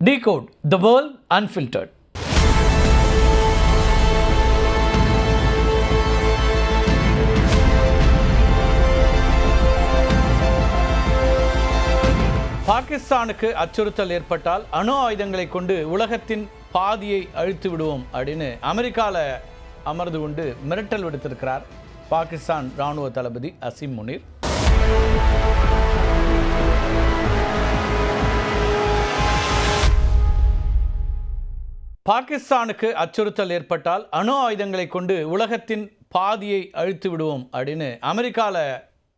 Decode the world unfiltered பாகிஸ்தானுக்கு அச்சுறுத்தல் ஏற்பட்டால் அணு ஆயுதங்களை கொண்டு உலகத்தின் பாதியை அழித்து விடுவோம் அப்படின்னு அமெரிக்காவில் அமர்ந்து கொண்டு மிரட்டல் விடுத்திருக்கிறார் பாகிஸ்தான் ராணுவ தளபதி அசிம் முனீர். பாகிஸ்தானுக்கு அச்சுறுத்தல் ஏற்பட்டால் அணு ஆயுதங்களை கொண்டு உலகத்தின் பாதியை அழித்து விடுவோம் அப்படின்னு அமெரிக்காவில்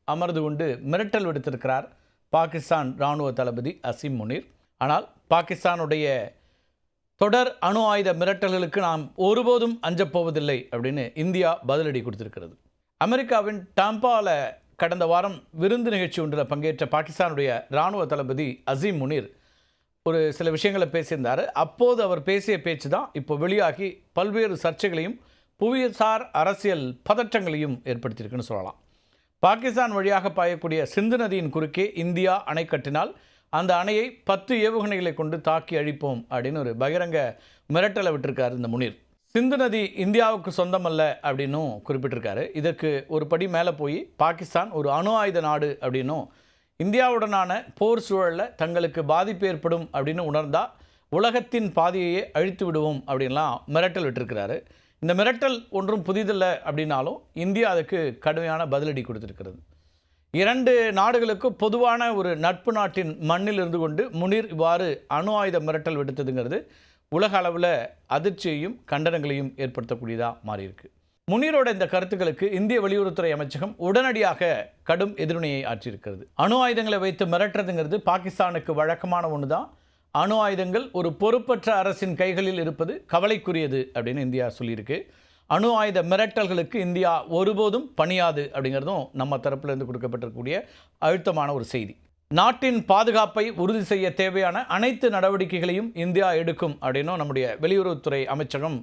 அமர்ந்து கொண்டு மிரட்டல் விடுத்திருக்கிறார் பாகிஸ்தான் இராணுவ தளபதி அசீம் முனீர். ஆனால் பாகிஸ்தானுடைய தொடர் அணு ஆயுத மிரட்டல்களுக்கு நாம் ஒருபோதும் அஞ்சப் போவதில்லை அப்படின்னு இந்தியா பதிலடி கொடுத்திருக்கிறது. அமெரிக்காவின் டாம்பாவில் கடந்த வாரம் விருந்து நிகழ்ச்சி ஒன்றில் பங்கேற்ற பாகிஸ்தானுடைய ராணுவ தளபதி அசீம் முனீர் ஒரு சில விஷயங்களை பேசியிருந்தார். அப்போது அவர் பேசிய பேச்சு தான் இப்போ வெளியாகி பல்வேறு சர்ச்சைகளையும் புவிசார் அரசியல் பதற்றங்களையும் ஏற்படுத்தியிருக்குன்னு சொல்லலாம். பாகிஸ்தான் வழியாக பாயக்கூடிய சிந்து நதியின் குறுக்கே இந்தியா அணை கட்டினால் அந்த அணையை பத்து ஏவுகணைகளை கொண்டு தாக்கி அழிப்போம் அப்படின்னு ஒரு பகிரங்க மிரட்டலை விட்டிருக்காரு இந்த முனீர். சிந்து நதி இந்தியாவுக்கு சொந்தமல்ல அப்படின்னும் குறிப்பிட்டிருக்காரு. இதற்கு ஒரு படி மேலே போய் பாகிஸ்தான் ஒரு அணு ஆயுத நாடு அப்படின்னும் இந்தியாவுடனான போர் சூழலில் தங்களுக்கு பாதிப்பு ஏற்படும் அப்படின்னு உணர்ந்தால் உலகத்தின் பாதையையே அழித்து விடுவோம் அப்படின்லாம் மிரட்டல் விட்டுருக்கிறாரு. இந்த மிரட்டல் ஒன்றும் புதிதில்லை அப்படின்னாலும் இந்தியா அதுக்கு கடுமையான பதிலடி கொடுத்துருக்கிறது. இரண்டு நாடுகளுக்கும் பொதுவான ஒரு நட்பு நாட்டின் மண்ணில் இருந்து கொண்டு முனிர் இவ்வாறு அணு ஆயுத மிரட்டல் விடுத்ததுங்கிறது உலக அளவில் அதிர்ச்சியையும் கண்டனங்களையும் ஏற்படுத்தக்கூடியதாக மாறியிருக்கு. முனீரோட இந்த கருத்துக்களுக்கு இந்திய வெளியுறவுத்துறை அமைச்சகம் உடனடியாக கடும் எதிர்வினையை ஆற்றியிருக்கிறது. அணு ஆயுதங்களை வைத்து மிரட்டுறதுங்கிறது பாகிஸ்தானுக்கு வழக்கமான ஒன்று தான் அணு ஆயுதங்கள் ஒரு பொறுப்பற்ற அரசின் கைகளில் இருப்பது கவலைக்குரியது அப்படின்னு இந்தியா சொல்லியிருக்கு. அணு ஆயுத மிரட்டல்களுக்கு இந்தியா ஒருபோதும் பணியாது அப்படிங்கிறதும் நம்ம தரப்பிலிருந்து கொடுக்கப்பட்டிருக்கக்கூடிய அழுத்தமான ஒரு செய்தி. நாட்டின் பாதுகாப்பை உறுதி செய்ய தேவையான அனைத்து நடவடிக்கைகளையும் இந்தியா எடுக்கும் அப்படின்னும் நம்முடைய வெளியுறவுத்துறை அமைச்சகம்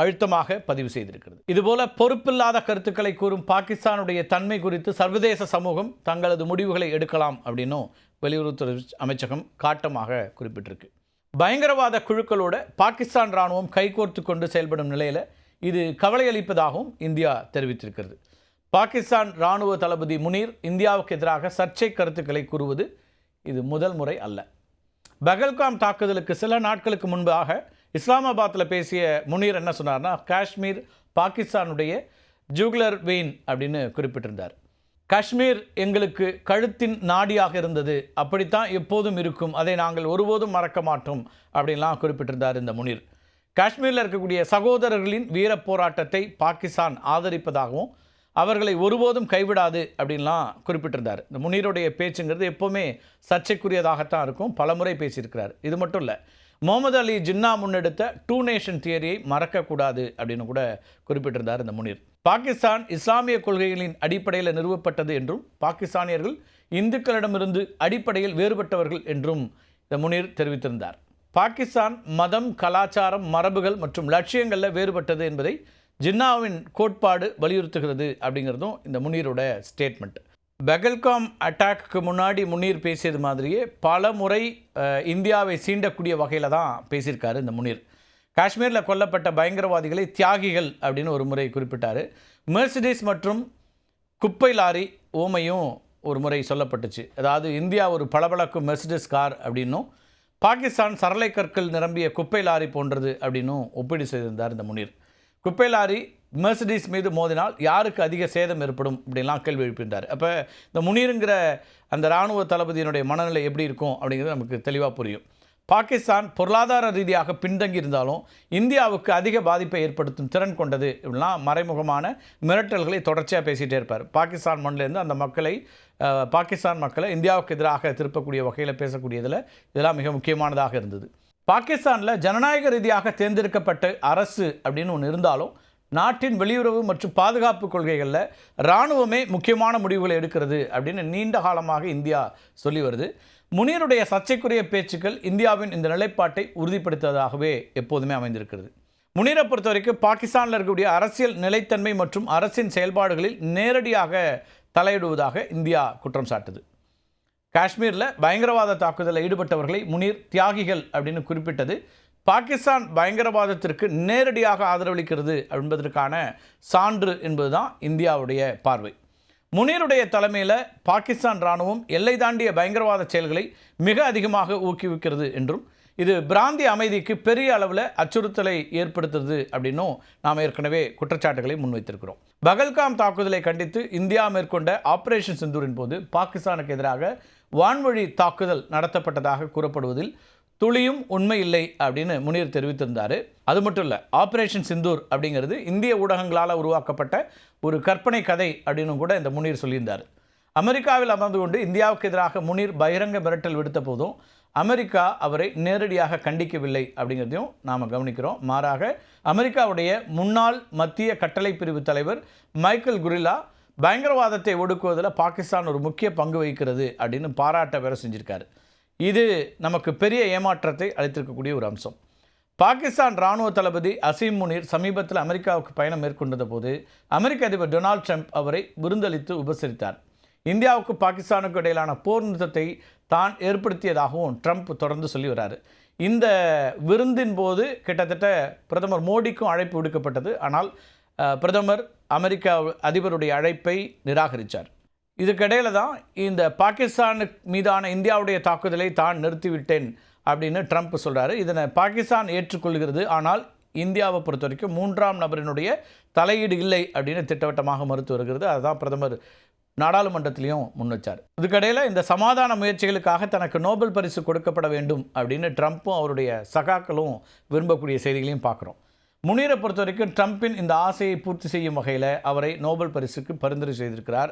அழுத்தமாக பதிவு செய்திருக்கிறது. இதுபோல பொறுப்பில்லாத கருத்துக்களை கூறும் பாகிஸ்தானுடைய தன்மை குறித்து சர்வதேச சமூகம் தங்களது முடிவுகளை எடுக்கலாம் அப்படின்னும் வெளியுறவுத்துறை அமைச்சகம் காட்டமாக குறிப்பிட்டிருக்கு. பயங்கரவாத குழுக்களோட பாகிஸ்தான் ராணுவம் கைகோர்த்து கொண்டு செயல்படும் நிலையில் இது கவலையளிப்பதாகவும் இந்தியா தெரிவித்திருக்கிறது. பாகிஸ்தான் ராணுவ தளபதி முனீர் இந்தியாவுக்கு எதிராக சர்ச்சை கருத்துக்களை கூறுவது இது முதல் முறை அல்ல. பகல்காம் தாக்குதலுக்கு சில நாட்களுக்கு முன்பாக இஸ்லாமாபாத்தில் பேசிய முனீர் என்ன சொன்னார்னா காஷ்மீர் பாகிஸ்தானுடைய ஜூக்லர் வெயின் அப்படின்னு குறிப்பிட்டிருந்தார். காஷ்மீர் எங்களுக்கு கழுத்தின் நாடியாக இருந்தது. அப்படித்தான் எப்போதும் இருக்கும். அதை நாங்கள் ஒருபோதும் மறக்க மாட்டோம். அப்படின்லாம் குறிப்பிட்டிருந்தார் இந்த முனீர். காஷ்மீரில் இருக்கக்கூடிய சகோதரர்களின் வீர போராட்டத்தை பாகிஸ்தான் ஆதரிப்பதாகவும் அவர்களை ஒருபோதும் கைவிடாது அப்படின்லாம் குறிப்பிட்டிருந்தார். இந்த முனீருடைய பேச்சுங்கிறது எப்போவுமே சர்ச்சைக்குரியதாகத்தான் இருக்கும். பலமுறை பேசியிருக்கிறார். இது மட்டும் இல்லை முகமது அலி ஜின்னா முன்னெடுத்த டூ நேஷன் தியரியை மறக்கக்கூடாது அப்படின்னு கூட குறிப்பிட்டிருந்தார் இந்த முனீர். பாகிஸ்தான் இஸ்லாமிய கொள்கைகளின் அடிப்படையில் நிறுவப்பட்டது என்றும் பாகிஸ்தானியர்கள் இந்துக்களிடமிருந்து அடிப்படையில் வேறுபட்டவர்கள் என்றும் இந்த முனீர் தெரிவித்திருந்தார். பாகிஸ்தான் மதம் கலாச்சாரம் மரபுகள் மற்றும் லட்சியங்களில் வேறுபட்டது என்பதை ஜின்னாவின் கோட்பாடு வலியுறுத்துகிறது அப்படிங்கிறதும் இந்த முனீரோட ஸ்டேட்மெண்ட் பெகல்காம் அட்டாக்கு முன்னாடி முனீர் பேசியது மாதிரியே பல முறை இந்தியாவை சீண்டக்கூடிய வகையில் தான் பேசியிருக்காரு இந்த முனீர் காஷ்மீரில் கொல்லப்பட்ட பயங்கரவாதிகளை தியாகிகள் அப்படின்னு ஒரு முறை குறிப்பிட்டார். மெர்சிடிஸ் மற்றும் குப்பை லாரி ஓமையும் ஒரு முறை சொல்லப்பட்டுச்சு. அதாவது இந்தியா ஒரு பளபளக்கும் மெர்சிடிஸ் கார் அப்படின்னும் பாகிஸ்தான் சரளை கற்கள் நிரம்பிய குப்பை லாரி போன்றது அப்படின்னும் ஒப்பீடு செய்திருந்தார் இந்த முனீர் குப்பை லாரி மெர்சடிஸ் மீது மோதினால் யாருக்கு அதிக சேதம் ஏற்படும் இப்படிலாம் கேள்வி எழுப்பியிருந்தார் அப்போ இந்த முனீருங்கிற அந்த இராணுவ தளபதியினுடைய மனநிலை எப்படி இருக்கும் அப்படிங்கிறது நமக்கு தெளிவாக புரியும். பாகிஸ்தான் பொருளாதார ரீதியாக பின்தங்கி இருந்தாலும் இந்தியாவுக்கு அதிக பாதிப்பை ஏற்படுத்தும் திறன் கொண்டது இப்படிலாம் மறைமுகமான மிரட்டல்களை தொடர்ச்சியாக பேசிகிட்டே இருப்பார். பாகிஸ்தான் மண்ணிலேருந்து அந்த மக்களை பாகிஸ்தான் மக்களை இந்தியாவுக்கு எதிராக திருப்பக்கூடிய வகையில் பேசக்கூடியதில் இதெல்லாம் மிக முக்கியமானதாக இருந்தது. பாகிஸ்தானில் ஜனநாயக ரீதியாக தேர்ந்தெடுக்கப்பட்ட அரசு அப்படின்னு ஒன்று இருந்தாலும் நாட்டின் வெளியுறவு மற்றும் பாதுகாப்பு கொள்கைகளில் இராணுவமே முக்கியமான முடிவுகளை எடுக்கிறது அப்படின்னு நீண்ட காலமாக இந்தியா சொல்லி வருது. முனீருடைய சர்ச்சைக்குரிய பேச்சுக்கள் இந்தியாவின் இந்த நிலைப்பாட்டை உறுதிப்படுத்துவதாகவே எப்போதுமே அமைந்திருக்கிறது. முனீரை பொறுத்த வரைக்கும் பாகிஸ்தானில் இருக்கக்கூடிய அரசியல் நிலைத்தன்மை மற்றும் அரசின் செயல்பாடுகளில் நேரடியாக தலையிடுவதாக இந்தியா குற்றம் சாட்டுது. காஷ்மீரில் பயங்கரவாத தாக்குதலில் ஈடுபட்டவர்களை முனீர் தியாகிகள் அப்படின்னு குறிப்பிட்டது. பாகிஸ்தான் பயங்கரவாதத்திற்கு நேரடியாக ஆதரவளிக்கிறது என்பதற்கான சான்று என்பதுதான் இந்தியாவுடைய பார்வை. முனீருடைய தலைமையில் பாகிஸ்தான் இராணுவம் எல்லை தாண்டிய பயங்கரவாத செயல்களை மிக அதிகமாக ஊக்குவிக்கிறது என்றும் இது பிராந்திய அமைதிக்கு பெரிய அளவில் அச்சுறுத்தலை ஏற்படுத்துறது அப்படின்னும் நாம் ஏற்கனவே குற்றச்சாட்டுகளை முன்வைத்திருக்கிறோம். பகல்காம் தாக்குதலை கண்டித்து இந்தியா மேற்கொண்ட ஆபரேஷன் சிந்தூரின் போது பாகிஸ்தானுக்கு எதிராக வான்வழி தாக்குதல் நடத்தப்பட்டதாக கூறப்படுவதில் துளியும் உண்மை இல்லை அப்படின்னு முனீர் தெரிவித்திருந்தார். அது மட்டும் இல்லை ஆப்ரேஷன் சிந்தூர் அப்படிங்கிறது இந்திய ஊடகங்களால் உருவாக்கப்பட்ட ஒரு கற்பனை கதை அப்படின்னு கூட இந்த முனீர் சொல்லியிருந்தார். அமெரிக்காவில் அமர்ந்து கொண்டு இந்தியாவுக்கு எதிராக முனீர் பகிரங்க மிரட்டல் விடுத்த போதும் அமெரிக்கா அவரை நேரடியாக கண்டிக்கவில்லை அப்படிங்கிறதையும் நாம் கவனிக்கிறோம். மாறாக அமெரிக்காவுடைய முன்னாள் மத்திய கட்டளை பிரிவு தலைவர் மைக்கேல் குரில்லா பயங்கரவாதத்தை ஒடுக்குவதில் பாகிஸ்தான் ஒரு முக்கிய பங்கு வகிக்கிறது அப்படின்னு பாராட்ட வேற செஞ்சுருக்காரு. இது நமக்கு பெரிய ஏமாற்றத்தை அளித்திருக்கக்கூடிய ஒரு அம்சம். பாகிஸ்தான் ராணுவ தளபதி அசீம் முனீர் சமீபத்தில் அமெரிக்காவுக்கு பயணம் மேற்கொண்டத போது அமெரிக்க அதிபர் டொனால்ட் ட்ரம்ப் அவரை விருந்தளித்து உபசரித்தார். இந்தியாவுக்கு பாகிஸ்தானுக்கு இடையிலான போர் நிறுத்தத்தை தான் ஏற்படுத்தியதாகவும் ட்ரம்ப் தொடர்ந்து சொல்லி வராரு. இந்த விருந்தின் போது கிட்டத்தட்ட பிரதமர் மோடிக்கும் அழைப்பு விடுக்கப்பட்டது. ஆனால் பிரதமர் அமெரிக்கா அதிபருடைய அழைப்பை நிராகரித்தார் இதுக்கிடையில் தான் இந்த பாகிஸ்தானு மீதான இந்தியாவுடைய தாக்குதலை தான் நிறுத்திவிட்டேன் அப்படின்னு ட்ரம்ப் சொல்கிறாரு இதனை பாகிஸ்தான் ஏற்றுக்கொள்கிறது. ஆனால் இந்தியாவை பொறுத்த வரைக்கும் மூன்றாம் நபரினுடைய தலையீடு இல்லை அப்படின்னு திட்டவட்டமாக மறுத்து வருகிறது. அதுதான் பிரதமர் நாடாளுமன்றத்திலையும் முன் வச்சார். இதுக்கிடையில் இந்த சமாதான முயற்சிகளுக்காக தனக்கு நோபல் பரிசு கொடுக்கப்பட வேண்டும் அப்படின்னு ட்ரம்ப்பும் அவருடைய சகாக்களும் விரும்பக்கூடிய செய்திகளையும் பார்க்குறோம். முனீரை பொறுத்த வரைக்கும் ட்ரம்பின் இந்த ஆசையை பூர்த்தி செய்யும் வகையில் அவரை நோபல் பரிசுக்கு பரிந்துரை செய்திருக்கிறார்.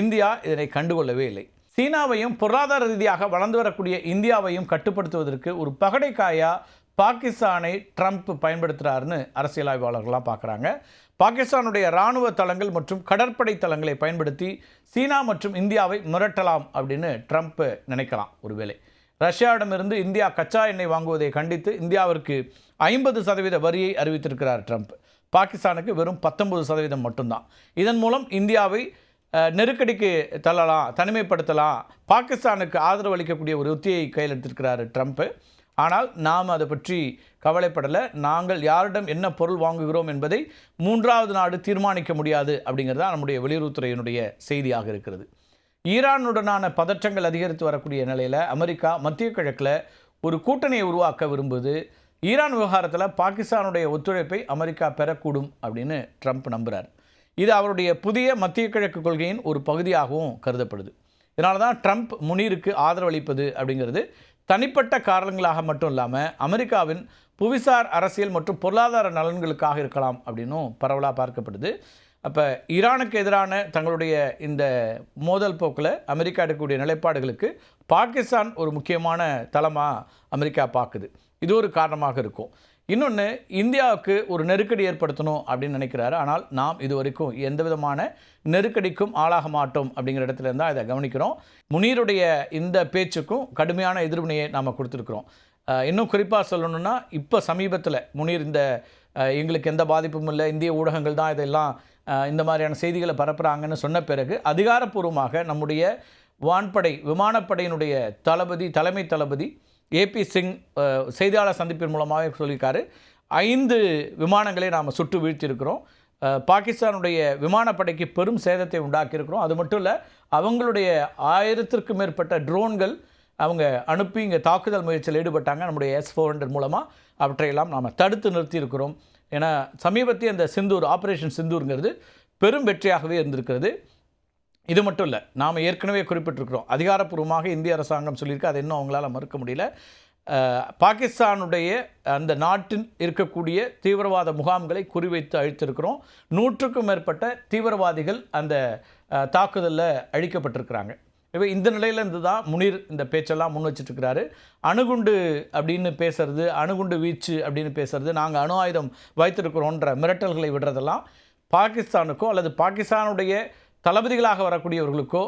இந்தியா இதனை கண்டுகொள்ளவே இல்லை. சீனாவையும் பொருளாதார ரீதியாக வளர்ந்து வரக்கூடிய இந்தியாவையும் கட்டுப்படுத்துவதற்கு ஒரு பகடைக்காயா பாகிஸ்தானை ட்ரம்ப் பயன்படுத்துகிறாருன்னு அரசியல் ஆய்வாளர்கள்லாம் பார்க்குறாங்க. பாகிஸ்தானுடைய இராணுவ தளங்கள் மற்றும் கடற்படை தளங்களை பயன்படுத்தி சீனா மற்றும் இந்தியாவை மிரட்டலாம் அப்படின்னு ட்ரம்ப் நினைக்கலாம். ஒருவேளை ரஷ்யாவிடமிருந்து இந்தியா கச்சா எண்ணெய் வாங்குவதை கண்டித்து இந்தியாவிற்கு ஐம்பது சதவீத வரியை அறிவித்திருக்கிறார் ட்ரம்ப். பாகிஸ்தானுக்கு வெறும் பத்தொன்பது சதவீதம் மட்டும்தான். இதன் மூலம் இந்தியாவை நெருக்கடிக்கு தள்ளலாம் தனிமைப்படுத்தலாம் பாகிஸ்தானுக்கு ஆதரவு அளிக்கக்கூடிய ஒரு உத்தியை கையில் எடுத்திருக்கிறார் ட்ரம்ப். ஆனால் நாம் அதை பற்றி கவலைப்படலை. நாங்கள் யாரிடம் என்ன பொருள் வாங்குகிறோம் என்பதை மூன்றாவது நாடு தீர்மானிக்க முடியாது அப்படிங்கிறது தான் நம்முடைய வெளியுறவுத்துறையினுடைய செய்தியாக இருக்கிறது. ஈரானுடனான பதற்றங்கள் அதிகரித்து வரக்கூடிய நிலையில் அமெரிக்கா மத்திய கிழக்கில் ஒரு கூட்டணியை உருவாக்க விரும்புது. ஈரான் விவகாரத்தில் பாகிஸ்தானுடைய ஒத்துழைப்பை அமெரிக்கா பெறக்கூடும் அப்படின்னு ட்ரம்ப் நம்புகிறார் இது அவருடைய புதிய மத்திய கிழக்கு கொள்கையின் ஒரு பகுதியாகவும் கருதப்படுது. இதனால தான் ட்ரம்ப் முனீருக்கு ஆதரவளிப்பது அப்படிங்கிறது தனிப்பட்ட காரணங்களாக மட்டும் இல்லாமல் அமெரிக்காவின் புவிசார் அரசியல் மற்றும் பொருளாதார நலன்களுக்காக இருக்கலாம் அப்படின்னும் பரவலாக பார்க்கப்படுது. அப்போ ஈரானுக்கு எதிரான தங்களுடைய இந்த மோதல் போக்கில் அமெரிக்கா எடுக்கக்கூடிய நிலைப்பாடுகளுக்கு பாகிஸ்தான் ஒரு முக்கியமான தளமாக அமெரிக்கா பார்க்குது. இது ஒரு காரணமாக இருக்கும். இன்னொன்று இந்தியாவுக்கு ஒரு நெருக்கடி ஏற்படுத்தணும் அப்படின்னு நினைக்கிறாரு. ஆனால் நாம் இது வரைக்கும் எந்த விதமான நெருக்கடிக்கும் ஆளாக மாட்டோம் அப்படிங்கிற இடத்துல இருந்தால் இதை கவனிக்கிறோம். முனீருடைய இந்த பேச்சுக்கும் கடுமையான எதிர்வினையை நாம் கொடுத்துருக்குறோம். இன்னும் குறிப்பாக சொல்லணும்னா இப்போ சமீபத்தில் முனீர் இந்த எங்களுக்கு எந்த பாதிப்பும் இல்லை இந்திய ஊடகங்கள் தான் இதெல்லாம் இந்த மாதிரியான செய்திகளை பரப்புகிறாங்கன்னு சொன்ன பிறகு அதிகாரப்பூர்வமாக நம்முடைய வான்படை விமானப்படையினுடைய தளபதி தலைமை தளபதி ஏபி சிங் செய்தியாளர் சந்திப்பின் மூலமாக சொல்லியிருக்காரு. ஐந்து விமானங்களை நாம் சுட்டு வீழ்த்தியிருக்கிறோம். பாகிஸ்தானுடைய விமானப்படைக்கு பெரும் சேதத்தை உண்டாக்கியிருக்கிறோம். அது மட்டும் இல்லை அவங்களுடைய ஆயிரத்திற்கும் மேற்பட்ட ட்ரோன்கள் அவங்க அனுப்பி இங்கே தாக்குதல் முயற்சியில் ஈடுபட்டாங்க. நம்முடைய எஸ் ஃபோர் ஹண்ட்ரட் மூலமாக அவற்றையெல்லாம் நாம் தடுத்து நிறுத்தியிருக்கிறோம். ஏன்னா சமீபத்திய அந்த சிந்தூர் ஆப்ரேஷன் சிந்தூருங்கிறது பெரும் வெற்றியாகவே இருந்திருக்கிறது. இது மட்டும் இல்லை நாம் ஏற்கனவே குறிப்பிட்டிருக்கிறோம். அதிகாரப்பூர்வமாக இந்திய அரசாங்கம் சொல்லியிருக்கு அதை இன்னும் அவங்களால் மறுக்க முடியல. பாகிஸ்தானுடைய அந்த நாட்டில் இருக்கக்கூடிய தீவிரவாத முகாம்களை குறிவைத்து அழித்திருக்கிறோம். நூற்றுக்கும் மேற்பட்ட தீவிரவாதிகள் அந்த தாக்குதலில் அழிக்கப்பட்டிருக்கிறாங்க. இப்போ இந்த நிலையிலேருந்து தான் முனீர் இந்த பேச்செல்லாம் முன் வச்சிட்ருக்கிறாரு அணுகுண்டு அப்படின்னு பேசுறது அணுகுண்டு வீச்சு அப்படின்னு பேசுறது நாங்கள் அணு ஆயுதம் வைத்திருக்கிறோன்ற மிரட்டல்களை விடுறதெல்லாம் பாகிஸ்தானுக்கோ அல்லது பாகிஸ்தானுடைய தளபதிகளாக வரக்கூடியவர்களுக்கோ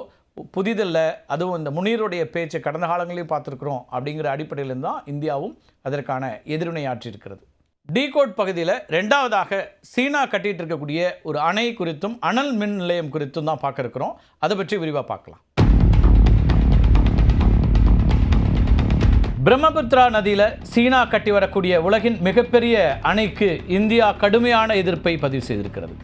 புதிதல்ல அதுவும் இந்த முனீருடைய பேச்சை கடந்த காலங்களையும் பார்த்துருக்குறோம் அப்படிங்கிற அடிப்படையிலிருந்து தான் இந்தியாவும் அதற்கான எதிர்வினை ஆற்றியிருக்கிறது. டீகோட் பகுதியில் ரெண்டாவதாக சீனா கட்டிட்டு இருக்கக்கூடிய ஒரு அணை குறித்தும் அனல் மின் நிலையம் குறித்தும் தான் பார்க்க இருக்கிறோம் அதை பற்றி விரிவாக பார்க்கலாம். பிரம்மபுத்திரா நதியில் சீனா கட்டி வரக்கூடிய உலகின் மிகப்பெரிய அணைக்கு இந்தியா கடுமையான எதிர்ப்பை பதிவு செய்திருக்கிறது.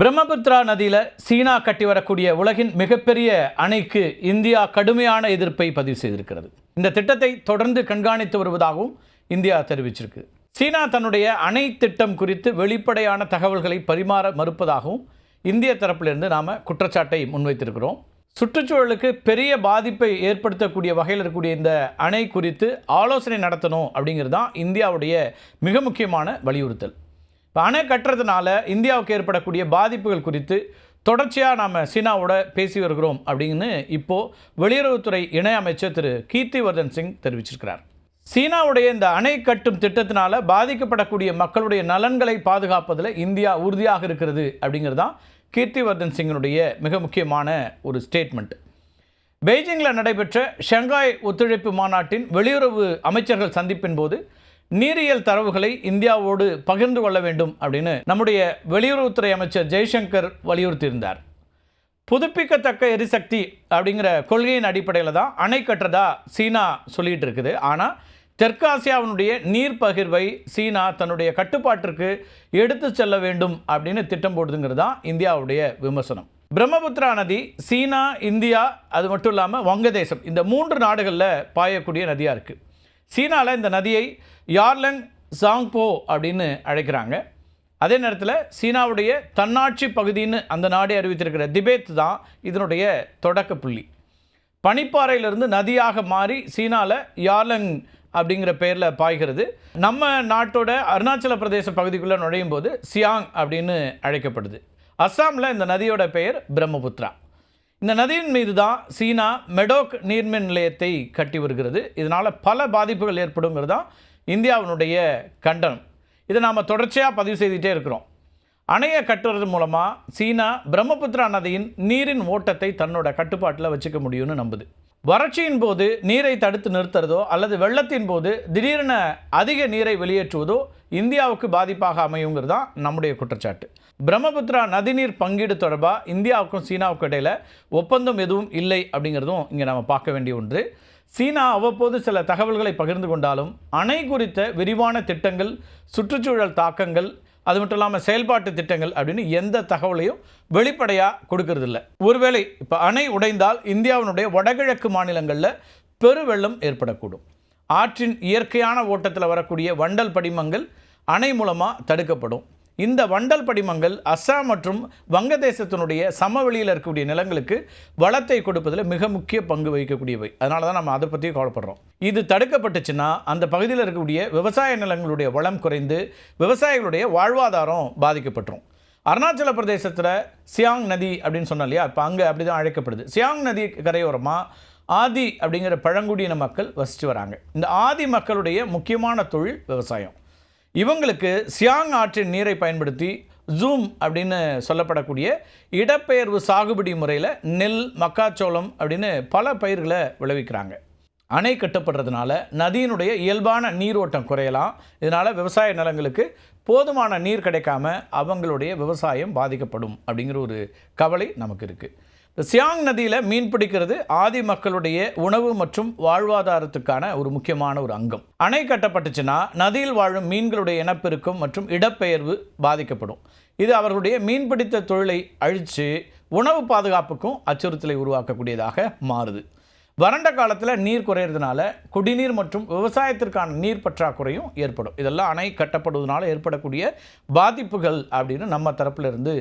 பிரம்மபுத்திரா நதியில் சீனா கட்டி வரக்கூடிய உலகின் மிகப்பெரிய அணைக்கு இந்தியா கடுமையான எதிர்ப்பை பதிவு செய்திருக்கிறது. இந்த திட்டத்தை தொடர்ந்து கண்காணித்து வருவதாகவும் இந்தியா தெரிவிச்சிருக்கு. சீனா தன்னுடைய அணை திட்டம் குறித்து வெளிப்படையான தகவல்களை பரிமாற மறுப்பதாகவும் இந்திய தரப்பிலிருந்து நாம் குற்றச்சாட்டை முன்வைத்திருக்கிறோம். சுற்றுச்சூழலுக்கு பெரிய பாதிப்பை ஏற்படுத்தக்கூடிய வகையில் இருக்கக்கூடிய இந்த அணை குறித்து ஆலோசனை நடத்தணும் அப்படிங்கிறது தான் இந்தியாவுடைய மிக முக்கியமான வலியுறுத்தல். இப்போ அணை கட்டுறதுனால இந்தியாவுக்கு ஏற்படக்கூடிய பாதிப்புகள் குறித்து தொடர்ச்சியாக நாம் சீனாவோட பேசி வருகிறோம் அப்படின்னு இப்போது வெளியுறவுத்துறை இணையமைச்சர் திரு கீர்த்திவர்தன் சிங் தெரிவிச்சிருக்கிறார். சீனாவுடைய இந்த அணை கட்டும் திட்டத்தினால பாதிக்கப்படக்கூடிய மக்களுடைய நலன்களை பாதுகாப்பதில் இந்தியா உறுதியாக இருக்கிறது அப்படிங்கிறது தான் கீர்த்திவர்தன் சிங்கினுடைய மிக முக்கியமான ஒரு ஸ்டேட்மெண்ட் பெய்ஜிங்கில் நடைபெற்ற ஷங்காய் ஒத்துழைப்பு மாநாட்டின் வெளியுறவு அமைச்சர்கள் சந்திப்பின் போது நீரியல் தரவுகளை இந்தியாவோடு பகிர்ந்து கொள்ள வேண்டும் அப்படின்னு நம்முடைய வெளியுறவுத்துறை அமைச்சர் ஜெய்சங்கர் வலியுறுத்தியிருந்தார். புதுப்பிக்கத்தக்க எரிசக்தி அப்படிங்கிற கொள்கையின் அடிப்படையில் தான் அணை கட்டுறதா சீனா சொல்லிகிட்டு இருக்குது. ஆனால் தெற்காசியாவினுடைய நீர் பகிர்வை சீனா தன்னுடைய கட்டுப்பாட்டிற்கு எடுத்து செல்ல வேண்டும் அப்படின்னு திட்டம் போடுதுங்கிறது தான் இந்தியாவுடைய விமர்சனம். பிரம்மபுத்திரா நதி சீனா இந்தியா அது மட்டும் இல்லாமல் வங்கதேசம் இந்த மூன்று நாடுகளில் பாயக்கூடிய நதியாக இருக்குது சீனாவில் இந்த நதியை யார்லங் சாங்போ அப்படின்னு அழைக்கிறாங்க. அதே நேரத்தில் சீனாவுடைய தன்னாட்சி பகுதின்னு அந்த நாடே அறிவித்திருக்கிற திபேத் தான் இதனுடைய தொடக்க புள்ளி. பனிப்பாறையிலிருந்து நதியாக மாறி சீனாவில் யார்லங் அப்படிங்கிற பெயரில் பாய்கிறது. நம்ம நாட்டோட அருணாச்சல பிரதேச பகுதிக்குள்ளே நுழையும் போது சியாங் அப்படின்னு அழைக்கப்படுது. அஸ்ஸாமில் இந்த நதியோட பெயர் பிரம்மபுத்ரா இந்த நதியின் மீது தான் சீனா மெடோக் நீர்மின் நிலையத்தை கட்டி வருகிறது. இதனால் பல பாதிப்புகள் ஏற்படுங்கிறது தான் இந்தியாவினுடைய கண்டனம். இதை நாம் தொடர்ச்சியாக பதிவு செய்துகிட்டே இருக்கிறோம். அணையை கட்டுறது மூலமாக சீனா பிரம்மபுத்திரா நதியின் நீரின் ஓட்டத்தை தன்னோட கட்டுப்பாட்டில் வச்சுக்க முடியும்னு நம்புது. வறட்சியின் போது நீரை தடுத்து நிறுத்துறதோ அல்லது வெள்ளத்தின் போது திடீரென அதிக நீரை வெளியேற்றுவதோ இந்தியாவுக்கு பாதிப்பாக அமையுங்கிறது தான் நம்முடைய குற்றச்சாட்டு. பிரம்மபுத்திரா நதிநீர் பங்கீடு தொடர்பாக இந்தியாவுக்கும் சீனாவுக்கும் இடையில் ஒப்பந்தம் எதுவும் இல்லை அப்படிங்கிறதும் இங்கே நம்ம பார்க்க வேண்டிய ஒன்று. சீனா அவ்வப்போது சில தகவல்களை பகிர்ந்து கொண்டாலும் அணை குறித்த விரிவான திட்டங்கள் சுற்றுச்சூழல் தாக்கங்கள் அது மட்டும் இல்லாமல் செயல்பாட்டு திட்டங்கள் அப்படின்னு எந்த தகவலையும் வெளிப்படையாக கொடுக்கறதில்ல. ஒருவேளை இப்போ அணை உடைந்தால் இந்தியாவினுடைய வடகிழக்கு மாநிலங்களில் பெருவெள்ளம் ஏற்படக்கூடும். ஆற்றின் இயற்கையான ஓட்டத்தில் வரக்கூடிய வண்டல் படிமங்கள் அணை மூலமாக தடுக்கப்படும். இந்த வண்டல் படிமங்கள் அஸ்ஸாம் மற்றும் வங்கதேசத்தினுடைய சமவெளியில் இருக்கக்கூடிய நிலங்களுக்கு வளத்தை கொடுப்பதில் மிக முக்கிய பங்கு வகிக்கக்கூடியவை. அதனால தான் நம்ம அதை பற்றியும் கவலைப்படுறோம். இது தடுக்கப்பட்டுச்சுன்னா அந்த பகுதியில் இருக்கக்கூடிய விவசாய நிலங்களுடைய வளம் குறைந்து விவசாயிகளுடைய வாழ்வாதாரம் பாதிக்கப்பட்டுரும். அருணாச்சல பிரதேசத்தில் சியாங் நதி அப்படின்னு சொன்னோம் இல்லையா? இப்போ அங்கே அப்படி தான் அழைக்கப்படுது. சியாங் நதி கரையோரமாக ஆதி அப்படிங்கிற பழங்குடியின மக்கள் வசித்து வராங்க. இந்த ஆதி மக்களுடைய முக்கியமான தொழில் விவசாயம். இவங்களுக்கு சியாங் ஆற்றின் நீரை பயன்படுத்தி ஜூம் அப்படின்னு சொல்லப்படக்கூடிய இடப்பெயர்வு சாகுபடி முறையில் நெல் மக்காச்சோளம் அப்படின்னு பல பயிர்களை விளைவிக்கிறாங்க. அணை கட்டப்படுறதுனால நதியினுடைய இயல்பான நீரோட்டம் குறையலாம். இதனால் விவசாய நிலங்களுக்கு போதுமான நீர் கிடைக்காம அவங்களுடைய விவசாயம் பாதிக்கப்படும் அப்படிங்கிற ஒரு கவலை நமக்கு இருக்குது சியாங் நதியில் மீன் பிடிக்கிறது ஆதி மக்களுடைய உணவு மற்றும் வாழ்வாதாரத்துக்கான ஒரு முக்கியமான ஒரு அங்கம். அணை கட்டப்பட்டுச்சுன்னா நதியில் வாழும் மீன்களுடைய இனப்பெருக்கம் மற்றும் இடப்பெயர்வு பாதிக்கப்படும். இது அவர்களுடைய மீன்பிடித்த தொழிலை அழித்து உணவு பாதுகாப்புக்கும் அச்சுறுத்தலை உருவாக்கக்கூடியதாக மாறுது. வறண்ட காலத்தில் நீர் குறையிறதுனால குடிநீர் மற்றும் விவசாயத்திற்கான நீர் பற்றாக்குறையும் ஏற்படும். இதெல்லாம் அணை கட்டப்படுவதனால ஏற்படக்கூடிய பாதிப்புகள் அப்படின்னு நம்ம தரப்பிலிருந்து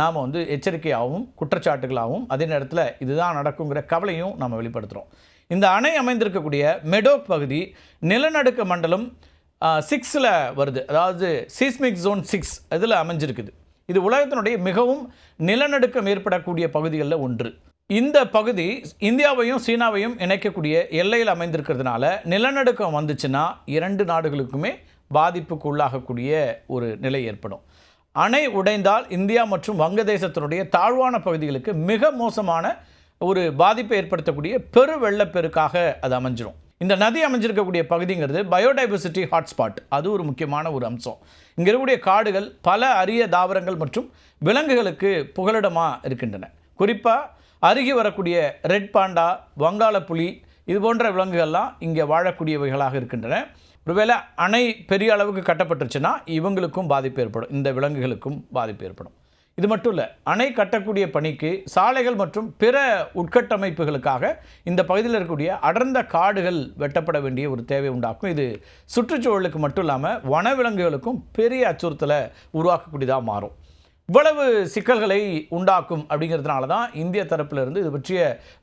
நாம் வந்து எச்சரிக்கையாகவும் குற்றச்சாட்டுகளாகவும் அதே நேரத்தில் இதுதான் நடக்குங்கிற கவலையும் நம்ம வெளிப்படுத்துகிறோம் இந்த அணை அமைந்திருக்கக்கூடிய மெடோக் பகுதி நிலநடுக்க மண்டலம் சிக்ஸில் வருது. அதாவது சீஸ்மிக் ஜோன் சிக்ஸ் இதில் அமைஞ்சிருக்குது. இது உலகத்தினுடைய மிகவும் நிலநடுக்கம் ஏற்படக்கூடிய பகுதிகளில் ஒன்று. இந்த பகுதி இந்தியாவையும் சீனாவையும் இணைக்கக்கூடிய எல்லையில் அமைந்திருக்கிறதுனால நிலநடுக்கம் வந்துச்சுன்னா இரண்டு நாடுகளுக்குமே பாதிப்புக்கு உள்ளாகக்கூடிய ஒரு நிலை ஏற்படும். அணை உடைந்தால் இந்தியா மற்றும் வங்கதேசத்தினுடைய தாழ்வான பகுதிகளுக்கு மிக மோசமான ஒரு பாதிப்பை ஏற்படுத்தக்கூடிய பெரு வெள்ளப்பெருக்காக அது அமைஞ்சிடும் இந்த நதி அமைஞ்சிருக்கக்கூடிய பகுதிங்கிறது பயோடைவர்சிட்டி ஹாட்ஸ்பாட். அது ஒரு முக்கியமான ஒரு அம்சம். இங்கே இருக்கக்கூடிய காடுகள் பல அரிய தாவரங்கள் மற்றும் விலங்குகளுக்கு புகலிடமாக இருக்கின்றன. குறிப்பாக அருகி வரக்கூடிய ரெட் பாண்டா வங்காள புலி இது போன்ற விலங்குகள்லாம் இங்கே வாழக்கூடியவைகளாக இருக்கின்றன. ஒருவேளை அணை பெரிய அளவுக்கு கட்டப்பட்டுருச்சுன்னா இவங்களுக்கும் பாதிப்பு ஏற்படும். இந்த விலங்குகளுக்கும் பாதிப்பு ஏற்படும். இது மட்டும் இல்லை அணை கட்டக்கூடிய பணிக்கு சாலைகள் மற்றும் பிற உட்கட்டமைப்புகளுக்காக இந்த பகுதியில் இருக்கக்கூடிய அடர்ந்த காடுகள் வெட்டப்பட வேண்டிய ஒரு தேவை உண்டாக்கும். இது சுற்றுச்சூழலுக்கு மட்டும் இல்லாமல் வனவிலங்குகளுக்கும் பெரிய அச்சுறுத்தலை உருவாக்கக்கூடியதாக மாறும். இவ்வளவு சிக்கல்களை உண்டாக்கும் அப்படிங்கிறதுனால தான் இந்திய தரப்பிலிருந்து இது பற்றிய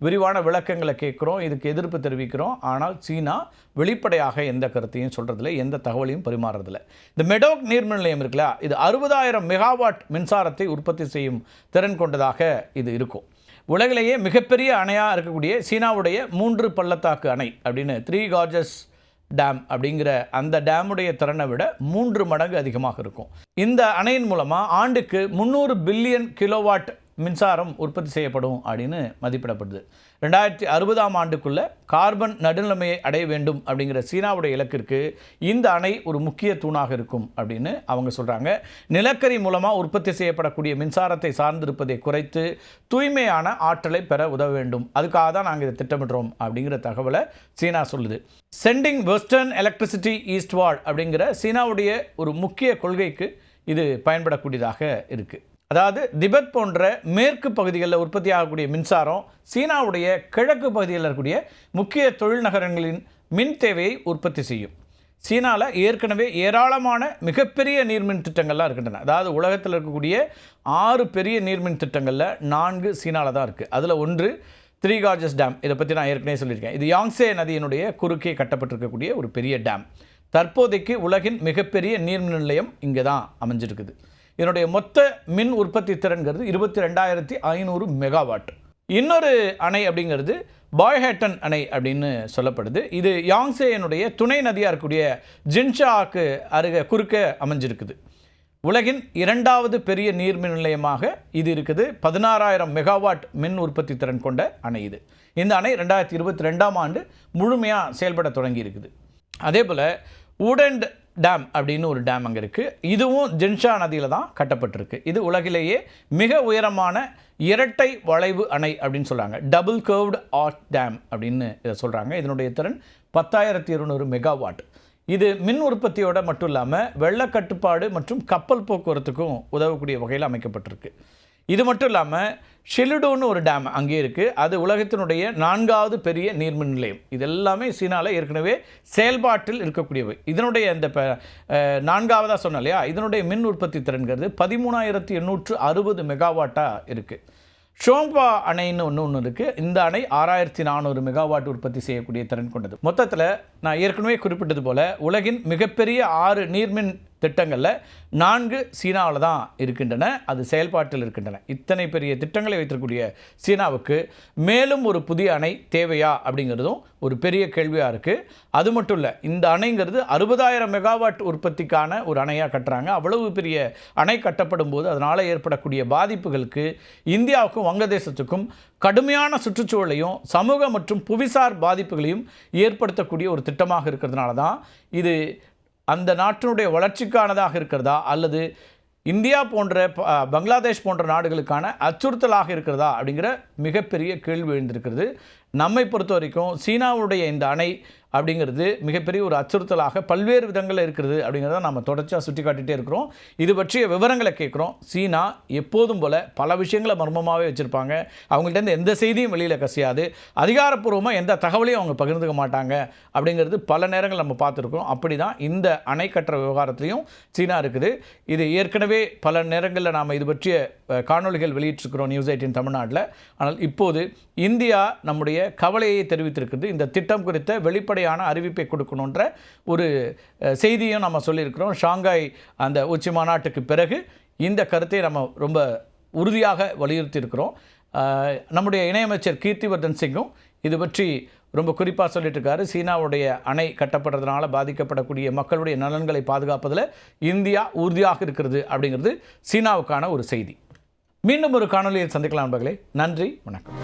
விரிவான விளக்கங்களை கேட்குறோம் இதுக்கு எதிர்ப்பு தெரிவிக்கிறோம். ஆனால் சீனா வெளிப்படையாக எந்த கருத்தையும் சொல்கிறதில்ல எந்த தகவலையும் பரிமாறுறதில்ல இந்த மெடோக் நீர்மின் நிலையம் இருக்குல்ல இது அறுபதாயிரம் மெகாவாட் மின்சாரத்தை உற்பத்தி செய்யும் திறன் கொண்டதாக இது இருக்கும். உலகிலேயே மிகப்பெரிய அணையாக இருக்கக்கூடிய சீனாவுடைய மூன்று பள்ளத்தாக்கு அணை அப்படின்னு த்ரீ கார்ஜஸ் டேம் அப்படிங்கிற அந்த டேமுடைய திறனை விட மூன்று மடங்கு அதிகமாக இருக்கும். இந்த அணையின் மூலமாக ஆண்டுக்கு முந்நூறு பில்லியன் கிலோவாட் மின்சாரம் உற்பத்தி செய்யப்படும் அப்படின்னு மதிப்பிடப்படுது. ரெண்டாயிரத்தி அறுபதாம் ஆண்டுக்குள்ள கார்பன் நடுநிலைமையை அடைய வேண்டும் அப்படிங்கிற சீனாவுடைய இலக்கிற்கு இந்த அணை ஒரு முக்கிய தூணாக இருக்கும் அப்படின்னு அவங்க சொல்கிறாங்க நிலக்கரி மூலமாக உற்பத்தி செய்யப்படக்கூடிய மின்சாரத்தை சார்ந்திருப்பதை குறைத்து தூய்மையான ஆற்றலை பெற உதவ வேண்டும். அதுக்காக தான் நாங்கள் இதை திட்டமிடுறோம் அப்படிங்கிற தகவலை சீனா சொல்லுது. சென்டிங் வெஸ்டர்ன் எலக்ட்ரிசிட்டி ஈஸ்ட்வார்ட் அப்படிங்கிற சீனாவுடைய ஒரு முக்கிய கொள்கைக்கு இது பயன்படக்கூடியதாக இருக்குது அதாவது திபெத் போன்ற மேற்கு பகுதிகளில் உற்பத்தி ஆகக்கூடிய மின்சாரம் சீனாவுடைய கிழக்கு பகுதியில் இருக்கக்கூடிய முக்கிய தொழில் நகரங்களின் மின் தேவையை உற்பத்தி செய்யும். சீனாவில் ஏற்கனவே ஏராளமான மிகப்பெரிய நீர்மின் திட்டங்கள்லாம் இருக்கின்றன. அதாவது உலகத்தில் இருக்கக்கூடிய ஆறு பெரிய நீர்மின் திட்டங்களில் நான்கு சீனாவில் தான் இருக்குது அதில் ஒன்று த்ரீ கார்ஜஸ் டேம். இதை பற்றி நான் ஏற்கனவே சொல்லியிருக்கேன். இது யாங்ஸே நதியினுடைய குறுக்கே கட்டப்பட்டிருக்கக்கூடிய ஒரு பெரிய டேம். தற்போதைக்கு உலகின் மிகப்பெரிய நீர்மின் நிலையம் இங்கே தான் அமைஞ்சிருக்குது. இதனுடைய மொத்த மின் உற்பத்தி திறன்கிறது இருபத்தி ரெண்டாயிரத்தி ஐநூறு மெகாவாட். இன்னொரு அணை அப்படிங்கிறது பாய்ஹேட்டன் அணை அப்படின்னு சொல்லப்படுது. இது யாங்சேயனுடைய துணை நதியாக இருக்கக்கூடிய ஜின்ஷாக்கு அருகே குறுக்க அமைஞ்சிருக்குது. உலகின் இரண்டாவது பெரிய நீர்மின் நிலையமாக இது இருக்குது. பதினாறாயிரம் மெகாவாட் மின் உற்பத்தி திறன் கொண்ட அணை இது. இந்த அணை ரெண்டாயிரத்தி இருபத்தி ரெண்டாம் ஆண்டு முழுமையாக செயல்பட தொடங்கி இருக்குது அதே போல் ஊடண்ட் டேம் அப்படின்னு ஒரு டேம் அங்கே இருக்குது இதுவும் ஜென்ஷா நதியில் தான் கட்டப்பட்டிருக்கு. இது உலகிலேயே மிக உயரமான இரட்டை வளைவு அணை அப்படின்னு சொல்கிறாங்க டபுள் கர்வ்டு ஆர்ட் டேம் அப்படின்னு இதை சொல்கிறாங்க இதனுடைய திறன் பத்தாயிரத்தி இருநூறு மெகாவாட் இது மின் உற்பத்தியோட மட்டும் இல்லாமல் வெள்ளக்கட்டுப்பாடு மற்றும் கப்பல் போக்குவரத்துக்கும் உதவக்கூடிய வகையில் அமைக்கப்பட்டிருக்கு. இது மட்டும் இல்லாமல் ஷெலுடோன்னு ஒரு டேம் அங்கே இருக்குது அது உலகத்தினுடைய நான்காவது பெரிய நீர்மின் நிலையம். இது எல்லாமே சீனாவில் ஏற்கனவே செயல்பாட்டில் இருக்கக்கூடியவை. இதனுடைய இந்த நான்காவதாக சொன்னேன் இல்லையா? இதனுடைய மின் உற்பத்தி திறன்கிறது பதிமூணாயிரத்தி எண்ணூற்று அறுபது மெகாவாட்டாக இருக்குது ஷோங்பா அணைன்னு ஒன்று ஒன்று இருக்குது இந்த அணை ஆறாயிரத்தி நானூறு மெகாவாட் உற்பத்தி செய்யக்கூடிய திறன் கொண்டது. மொத்தத்தில் நான் ஏற்கனவே குறிப்பிட்டது போல உலகின் மிகப்பெரிய ஆறு நீர்மின் திட்டங்களில் நான்கு சீனாவில் தான் இருக்கின்றன அது செயல்பாட்டில் இருக்கின்றன. இத்தனை பெரிய திட்டங்களை வைத்திருக்கக்கூடிய சீனாவுக்கு மேலும் ஒரு புதிய அணை தேவையா அப்படிங்கிறதும் ஒரு பெரிய கேள்வியாக இருக்குது அது மட்டும் இல்லை இந்த அணைங்கிறது அறுபதாயிரம் மெகாவாட் உற்பத்திக்கான ஒரு அணையாக கட்டுறாங்க. அவ்வளவு பெரிய அணை கட்டப்படும் போது அதனால் ஏற்படக்கூடிய பாதிப்புகளுக்கு இந்தியாவுக்கும் வங்கதேசத்துக்கும் கடுமையான சுற்றுச்சூழலையும் சமூக மற்றும் புவிசார் பாதிப்புகளையும் ஏற்படுத்தக்கூடிய ஒரு திட்டமாக இருக்கிறதுனால தான் இது அந்த நாட்டினுடைய வளர்ச்சிக்கானதாக இருக்கிறதா? அல்லது இந்தியா போன்ற பங்களாதேஷ் போன்ற நாடுகளுக்கான அச்சுறுத்தலாக இருக்கிறதா? அப்படிங்கிற மிகப்பெரிய கேள்வி எழுந்திருக்கிறது. நம்மை பொறுத்த வரைக்கும் சீனாவுடைய இந்த அணை அப்படிங்கிறது மிகப்பெரிய ஒரு அச்சுறுத்தலாக பல்வேறு விதங்களில் இருக்கிறது அப்படிங்கிறத நம்ம தொடர்ச்சியாக சுட்டி காட்டிகிட்டே இருக்கிறோம். இது பற்றிய விவரங்களை கேட்குறோம். சீனா எப்போதும் போல் பல விஷயங்களை மர்மமாகவே வச்சுருப்பாங்க. அவங்கள்ட்ட இருந்து எந்த செய்தியும் வெளியில் கசியாது. அதிகாரப்பூர்வமாக எந்த தகவலையும் அவங்க பகிர்ந்துக்க மாட்டாங்க அப்படிங்கிறது பல நேரங்கள் நம்ம பார்த்துருக்கோம் அப்படி தான் இந்த அணை கட்டுற விவகாரத்திலையும் சீனா இருக்குது. இது ஏற்கனவே பல நேரங்களில் நாம் இது பற்றிய காணொலிகள் காணொளிகள் வெளியிட்டிருக்கிறோம் நியூஸ் எயிட்டின் தமிழ்நாட்டில். ஆனால் இப்போது இந்தியா நம்முடைய கவலையை தெரிவித்திருக்கிறது. இந்த திட்டம் குறித்த வெளிப்படை வெளிப்படையான அறிவிப்பை கொடுக்கணுன்ற ஒரு செய்தியும் நம்ம சொல்லியிருக்கிறோம். ஷாங்காய் அந்த உச்சி மாநாட்டுக்கு பிறகு இந்த கருத்தை நம்ம ரொம்ப உறுதியாக வலியுறுத்தியிருக்கிறோம். நம்முடைய இணையமைச்சர் கீர்த்திவர்தன் சிங்கும் இது பற்றி ரொம்ப குறிப்பாக சொல்லிட்டு இருக்காரு சீனாவுடைய அணை கட்டப்படுறதுனால பாதிக்கப்படக்கூடிய மக்களுடைய நலன்களை பாதுகாப்பதில் இந்தியா உறுதியாக இருக்கிறது அப்படிங்கிறது சீனாவுக்கான ஒரு செய்தி. மீண்டும் ஒரு காணொலியை சந்திக்கலாம் நண்பர்களே. நன்றி. வணக்கம்.